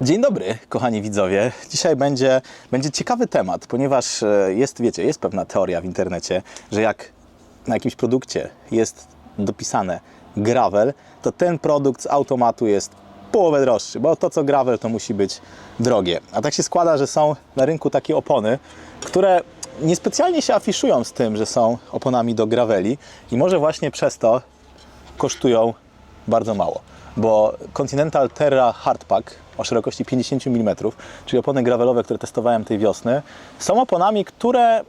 Dzień dobry, kochani widzowie. Dzisiaj będzie, będzie ciekawy temat, ponieważ e, jest, wiecie, jest pewna teoria w internecie, że jak na jakimś produkcie jest dopisane gravel, to ten produkt z automatu jest połowę droższy, bo to co gravel to musi być drogie. A tak się składa, że są na rynku takie opony, które niespecjalnie się afiszują z tym, że są oponami do graveli i może właśnie przez to kosztują bardzo mało, bo Continental Terra Hardpack o szerokości 50 mm, czyli opony gravelowe, które testowałem tej wiosny, są oponami, które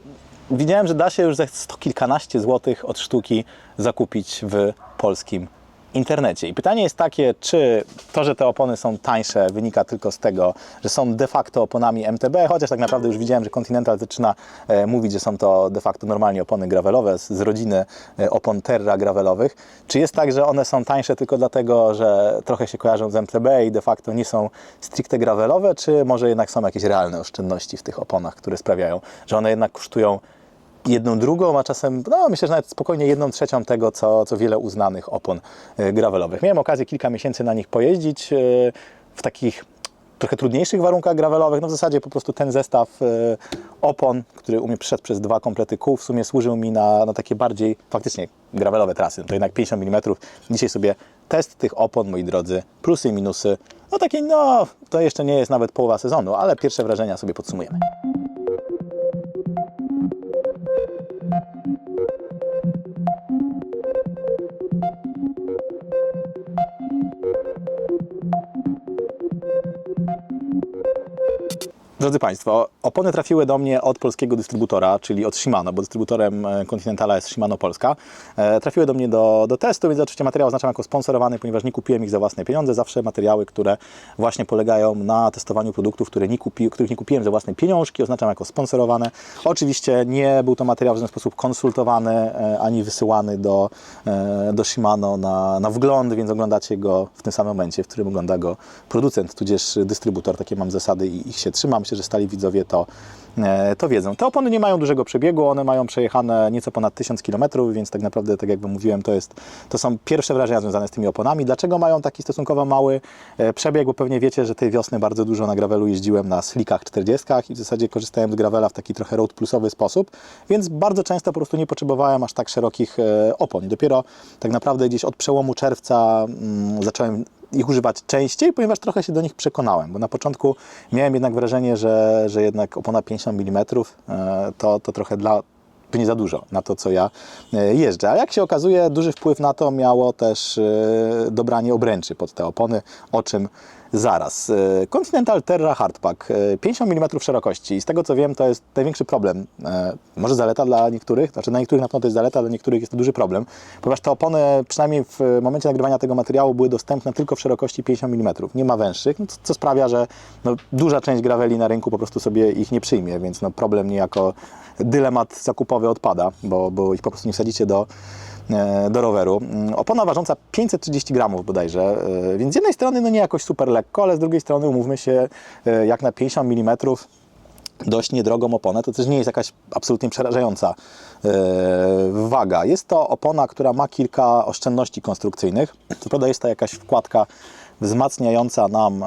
widziałem, że da się już za sto kilkanaście złotych od sztuki zakupić w polskim internecie. I pytanie jest takie, czy to, że te opony są tańsze, wynika tylko z tego, że są de facto oponami MTB, chociaż tak naprawdę już widziałem, że Continental zaczyna e, mówić, że są to de facto normalnie opony gravelowe z, z rodziny e, opon Terra gravelowych. Czy jest tak, że one są tańsze tylko dlatego, że trochę się kojarzą z MTB i de facto nie są stricte gravelowe, czy może jednak są jakieś realne oszczędności w tych oponach, które sprawiają, że one jednak kosztują jedną drugą, a czasem, no myślę, że nawet spokojnie jedną trzecią tego, co, co wiele uznanych opon e, gravelowych. Miałem okazję kilka miesięcy na nich pojeździć e, w takich trochę trudniejszych warunkach gravelowych. No w zasadzie po prostu ten zestaw e, opon, który u mnie przeszedł przez dwa komplety kół, w sumie służył mi na, na takie bardziej faktycznie gravelowe trasy. To jednak 50 mm. Dzisiaj sobie test tych opon, moi drodzy, plusy i minusy. No takie, no to jeszcze nie jest nawet połowa sezonu, ale pierwsze wrażenia sobie podsumujemy. Drodzy Państwo, opony trafiły do mnie od polskiego dystrybutora, czyli od Shimano, bo dystrybutorem e, Continentala jest Shimano Polska. E, Trafiły do mnie do, do testu, więc oczywiście materiał oznaczam jako sponsorowany, ponieważ nie kupiłem ich za własne pieniądze. Zawsze materiały, które właśnie polegają na testowaniu produktów, które nie kupi, których nie kupiłem za własne pieniążki, oznaczam jako sponsorowane. Oczywiście nie był to materiał w żaden sposób konsultowany, e, ani wysyłany do, do Shimano na, na wgląd, więc oglądacie go w tym samym momencie, w którym ogląda go producent, tudzież dystrybutor. Takie mam zasady i ich się trzymam. Myślę, że stali widzowie to, e, to wiedzą. Te opony nie mają dużego przebiegu, one mają przejechane nieco ponad 1000 km, więc tak naprawdę, tak jak mówiłem, to, jest, to są pierwsze wrażenia związane z tymi oponami. Dlaczego mają taki stosunkowo mały e, przebieg? Bo pewnie wiecie, że tej wiosny bardzo dużo na gravelu jeździłem na slikach 40 i w zasadzie korzystałem z gravela w taki trochę road plusowy sposób, więc bardzo często po prostu nie potrzebowałem aż tak szerokich e, opon. Dopiero tak naprawdę gdzieś od przełomu czerwca mm, zacząłem ich używać częściej, ponieważ trochę się do nich przekonałem, bo na początku miałem jednak wrażenie, że, że jednak opona 50 mm to, to trochę dla pewnie za dużo na to, co ja e, jeżdżę. A jak się okazuje, duży wpływ na to miało też e, dobranie obręczy pod te opony, o czym zaraz. E, Continental Terra Hardpack, e, 50 mm szerokości. I z tego co wiem, to jest największy problem. E, Może zaleta dla niektórych, znaczy dla niektórych na pewno to jest zaleta, dla niektórych jest to duży problem, ponieważ te opony, przynajmniej w momencie nagrywania tego materiału, były dostępne tylko w szerokości 50 mm. Nie ma węższych, no, co- sprawia, że no, duża część graveli na rynku po prostu sobie ich nie przyjmie, więc no, problem niejako dylemat zakupowy odpada, bo, bo ich po prostu nie wsadzicie do, e, do roweru. Mm, Opona ważąca 530 gramów bodajże, e, więc z jednej strony no nie jakoś super lekko, ale z drugiej strony umówmy się, e, jak na 50 mm dość niedrogą oponę, to też nie jest jakaś absolutnie przerażająca e, waga. Jest to opona, która ma kilka oszczędności konstrukcyjnych. Co prawda jest to jakaś wkładka wzmacniająca nam e,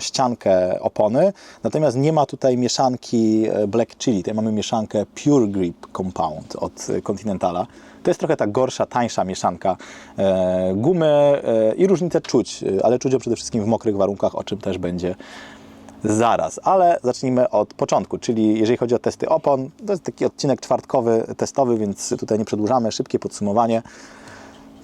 ściankę opony, natomiast nie ma tutaj mieszanki e, Black Chili, tutaj mamy mieszankę Pure Grip Compound od Continentala. To jest trochę ta gorsza, tańsza mieszanka e, gumy i różnicę czuć, ale czuć ją przede wszystkim w mokrych warunkach, o czym też będzie zaraz, ale zacznijmy od początku, czyli jeżeli chodzi o testy opon, to jest taki odcinek czwartkowy, testowy, więc tutaj nie przedłużamy, szybkie podsumowanie.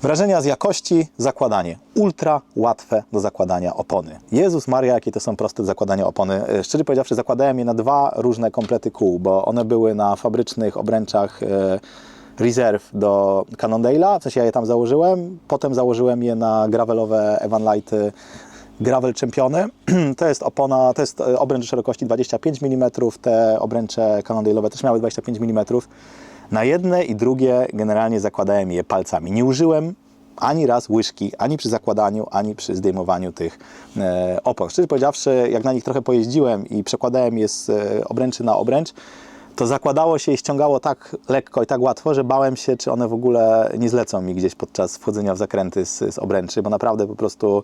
Wrażenia z jakości, zakładanie. Ultra łatwe do zakładania opony. Jezus Maria, jakie to są proste do zakładania opony. E, Szczerze powiedziawszy, zakładałem je na dwa różne komplety kół, bo one były na fabrycznych obręczach e, Reserve do Cannondale'a, w sensie ja je tam założyłem, potem założyłem je na gravelowe Evan Lighty Gravel Czempiony. To jest opona, to jest e, obręcz szerokości 25 mm, te obręcze Cannondale'owe też miały 25 mm. Na jedne i drugie generalnie zakładałem je palcami. Nie użyłem ani raz łyżki, ani przy zakładaniu, ani przy zdejmowaniu tych e, opon. Szczerze powiedziawszy, jak na nich trochę pojeździłem i przekładałem je z e, obręczy na obręcz, to zakładało się i ściągało tak lekko i tak łatwo, że bałem się, czy one w ogóle nie zlecą mi gdzieś podczas wchodzenia w zakręty z, z obręczy, bo naprawdę po prostu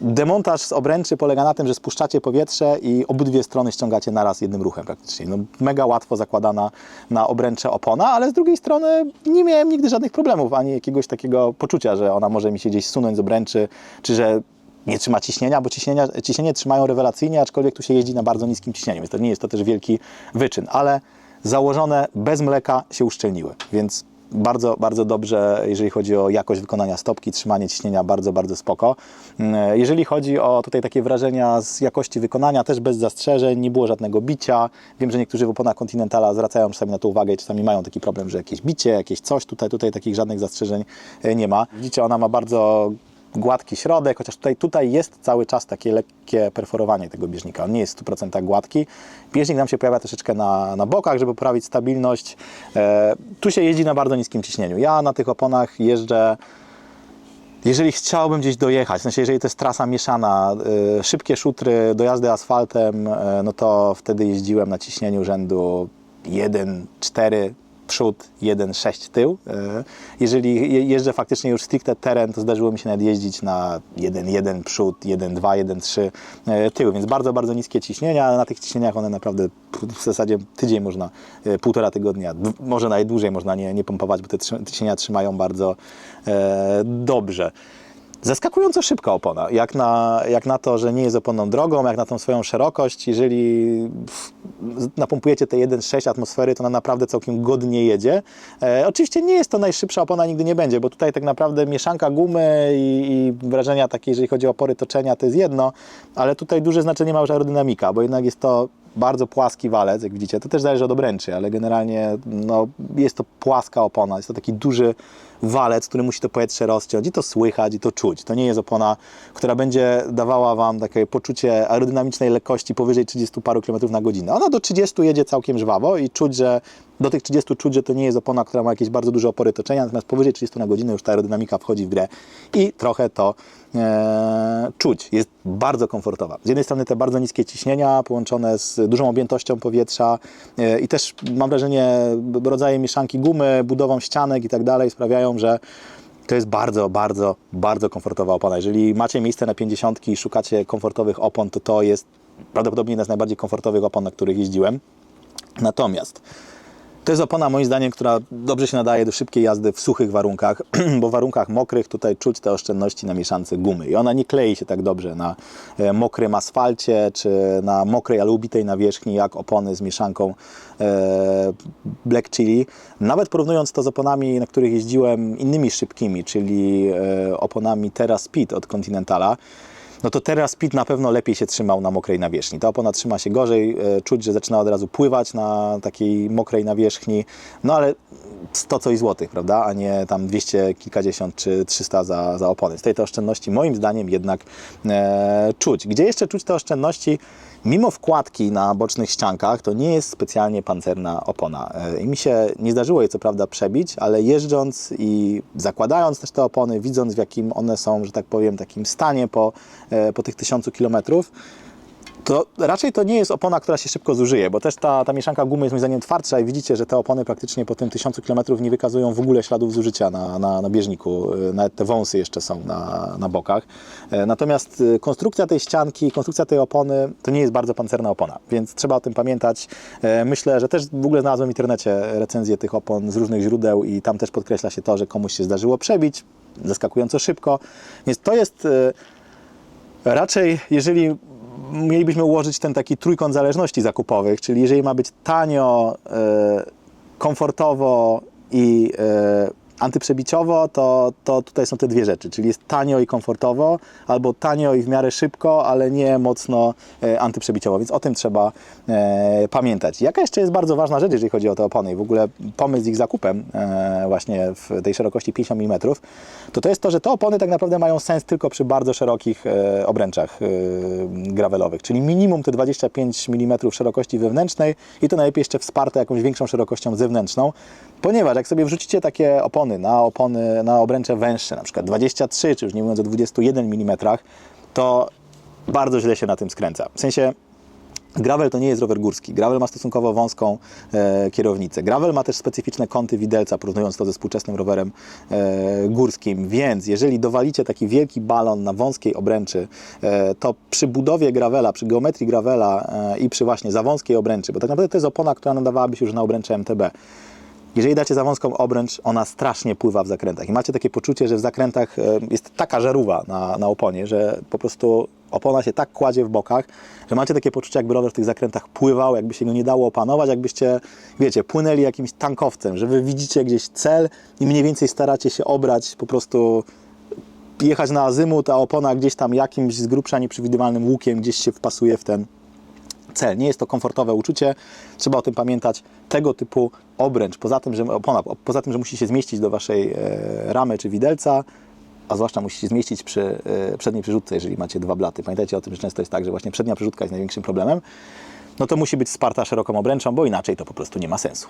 demontaż z obręczy polega na tym, że spuszczacie powietrze i obydwie strony ściągacie naraz jednym ruchem praktycznie. No, mega łatwo zakładana na obręcze opona, ale z drugiej strony nie miałem nigdy żadnych problemów, ani jakiegoś takiego poczucia, że ona może mi się gdzieś sunąć z obręczy, czy że nie trzyma ciśnienia, bo ciśnienia, ciśnienie trzymają rewelacyjnie, aczkolwiek tu się jeździ na bardzo niskim ciśnieniu, więc to nie jest to też wielki wyczyn, ale założone bez mleka się uszczelniły, więc bardzo, bardzo dobrze, jeżeli chodzi o jakość wykonania stopki, trzymanie ciśnienia, bardzo, bardzo spoko. Mm, Jeżeli chodzi o tutaj takie wrażenia z jakości wykonania, też bez zastrzeżeń, nie było żadnego bicia. Wiem, że niektórzy w oponach Continentala zwracają czasami na to uwagę i czasami mają taki problem, że jakieś bicie, jakieś coś, tutaj, tutaj takich żadnych zastrzeżeń e, nie ma. Widzicie, ona ma bardzo gładki środek, chociaż tutaj, tutaj jest cały czas takie lekkie perforowanie tego bieżnika. On nie jest w 100% gładki. Bieżnik nam się pojawia troszeczkę na, na bokach, żeby poprawić stabilność. E, tu się jeździ na bardzo niskim ciśnieniu. Ja na tych oponach jeżdżę jeżeli chciałbym gdzieś dojechać, w sensie jeżeli to jest trasa mieszana, y, szybkie szutry, dojazdy asfaltem, y, no to wtedy jeździłem na ciśnieniu rzędu 1,4 przód, 1,6 tył. Y, Jeżeli je- jeżdżę faktycznie już stricte teren, to zdarzyło mi się nawet jeździć na 1,1 przód, 1,2, 1,3 y, tył, więc bardzo, bardzo niskie ciśnienia, ale na tych ciśnieniach one naprawdę w zasadzie tydzień można, y, półtora tygodnia, może nawet dłużej można nie, nie pompować, bo te ciśnienia trzymają bardzo e, dobrze. Zaskakująco szybka opona, jak na, jak na to, że nie jest oponą drogą, jak na tą swoją szerokość. Jeżeli napompujecie te 1,6 atmosfery, to ona naprawdę całkiem godnie jedzie. E, oczywiście nie jest to najszybsza opona, nigdy nie będzie, bo tutaj tak naprawdę mieszanka gumy i, i wrażenia takie, jeżeli chodzi o opory toczenia, to jest jedno, ale tutaj duże znaczenie ma już aerodynamika, bo jednak jest to bardzo płaski walec, jak widzicie, to też zależy od obręczy, ale generalnie no, jest to płaska opona, jest to taki duży walec, który musi to powietrze rozciąć i to słychać i to czuć. To nie jest opona, która będzie dawała Wam takie poczucie aerodynamicznej lekkości powyżej 30 paru kilometrów na godzinę. Ona do 30 jedzie całkiem żwawo i czuć, że do tych 30 czuć, że to nie jest opona, która ma jakieś bardzo duże opory toczenia, natomiast powyżej 30 na godzinę już ta aerodynamika wchodzi w grę i trochę to e, czuć. Jest bardzo komfortowa. Z jednej strony te bardzo niskie ciśnienia połączone z dużą objętością powietrza e, i też mam wrażenie rodzaje mieszanki gumy, budową ścianek i tak dalej sprawiają, że to jest bardzo, bardzo, bardzo komfortowa opona. Jeżeli macie miejsce na 50 i szukacie komfortowych opon, to to jest prawdopodobnie jedna z najbardziej komfortowych opon, na których jeździłem. Natomiast to jest opona moim zdaniem, która dobrze się nadaje do szybkiej jazdy w suchych warunkach, bo w warunkach mokrych tutaj czuć te oszczędności na mieszance gumy i ona nie klei się tak dobrze na e, mokrym asfalcie czy na mokrej, ale ubitej nawierzchni jak opony z mieszanką e, Black Chili. Nawet porównując to z oponami, na których jeździłem innymi szybkimi, czyli e, oponami Terra Speed od Continentala, no to teraz Speed na pewno lepiej się trzymał na mokrej nawierzchni. Ta opona trzyma się gorzej, e, czuć, że zaczyna od razu pływać na takiej mokrej nawierzchni, no ale 100 coś złotych, prawda, a nie tam 200 kilkadziesiąt czy 300 za, za opony. Z tej te oszczędności moim zdaniem jednak e, czuć. Gdzie jeszcze czuć te oszczędności? Mimo wkładki na bocznych ściankach, to nie jest specjalnie pancerna opona. E, I mi się nie zdarzyło jej co prawda przebić, ale jeżdżąc i zakładając też te opony, widząc w jakim one są, że tak powiem, takim stanie po, e, po tych tysiącu kilometrów, to raczej to nie jest opona, która się szybko zużyje, bo też ta, ta mieszanka gumy jest moim zdaniem twardsza i widzicie, że te opony praktycznie po tym tysiącu kilometrów nie wykazują w ogóle śladów zużycia na, na, na bieżniku. E, Nawet te wąsy jeszcze są na, na bokach. E, Natomiast e, konstrukcja tej ścianki, konstrukcja tej opony to nie jest bardzo pancerna opona, więc trzeba o tym pamiętać. Myślę, że też w ogóle znalazłem w internecie recenzje tych opon z różnych źródeł i tam też podkreśla się to, że komuś się zdarzyło przebić zaskakująco szybko. Więc to jest raczej, jeżeli mielibyśmy ułożyć ten taki trójkąt zależności zakupowych, czyli jeżeli ma być tanio, e, komfortowo i e, antyprzebiciowo, to, to tutaj są te dwie rzeczy, czyli jest tanio i komfortowo, albo tanio i w miarę szybko, ale nie mocno e, antyprzebiciowo, więc o tym trzeba e, pamiętać. Jaka jeszcze jest bardzo ważna rzecz, jeżeli chodzi o te opony i w ogóle pomysł z ich zakupem e, właśnie w tej szerokości 50 mm, to to jest to, że te opony tak naprawdę mają sens tylko przy bardzo szerokich e, obręczach e, gravelowych, czyli minimum te 25 mm szerokości wewnętrznej i to najlepiej jeszcze wsparte jakąś większą szerokością zewnętrzną, ponieważ jak sobie wrzucicie takie opony na opony, na obręcze węższe, na przykład 23, czy już nie mówiąc o 21 mm, to bardzo źle się na tym skręca. W sensie Gravel to nie jest rower górski. Gravel ma stosunkowo wąską e, kierownicę. Gravel ma też specyficzne kąty widelca, porównując to ze współczesnym rowerem e, górskim. Więc jeżeli dowalicie taki wielki balon na wąskiej obręczy, e, to przy budowie gravela, przy geometrii gravela e, i przy właśnie za wąskiej obręczy, bo tak naprawdę to jest opona, która nadawałaby się już na obręcze MTB. Jeżeli dacie za wąską obręcz, ona strasznie pływa w zakrętach. I macie takie poczucie, że w zakrętach e, jest taka żarówa na, na oponie, że po prostu opona się tak kładzie w bokach, że macie takie poczucie, jakby rower w tych zakrętach pływał, jakby się go nie dało opanować, jakbyście, wiecie, płynęli jakimś tankowcem, że wy widzicie gdzieś cel i mniej więcej staracie się obrać po prostu jechać na azymut, a opona gdzieś tam jakimś z grubsza nieprzewidywalnym łukiem gdzieś się wpasuje w ten cel. Nie jest to komfortowe uczucie, trzeba o tym pamiętać. Tego typu obręcz, poza tym, że opona, poza tym, że musi się zmieścić do waszej e, ramy czy widelca, a zwłaszcza musi się zmieścić przy e, przedniej przerzutce, jeżeli macie dwa blaty. Pamiętajcie o tym, że często jest tak, że właśnie przednia przerzutka jest największym problemem. No to musi być wsparta szeroką obręczą, bo inaczej to po prostu nie ma sensu.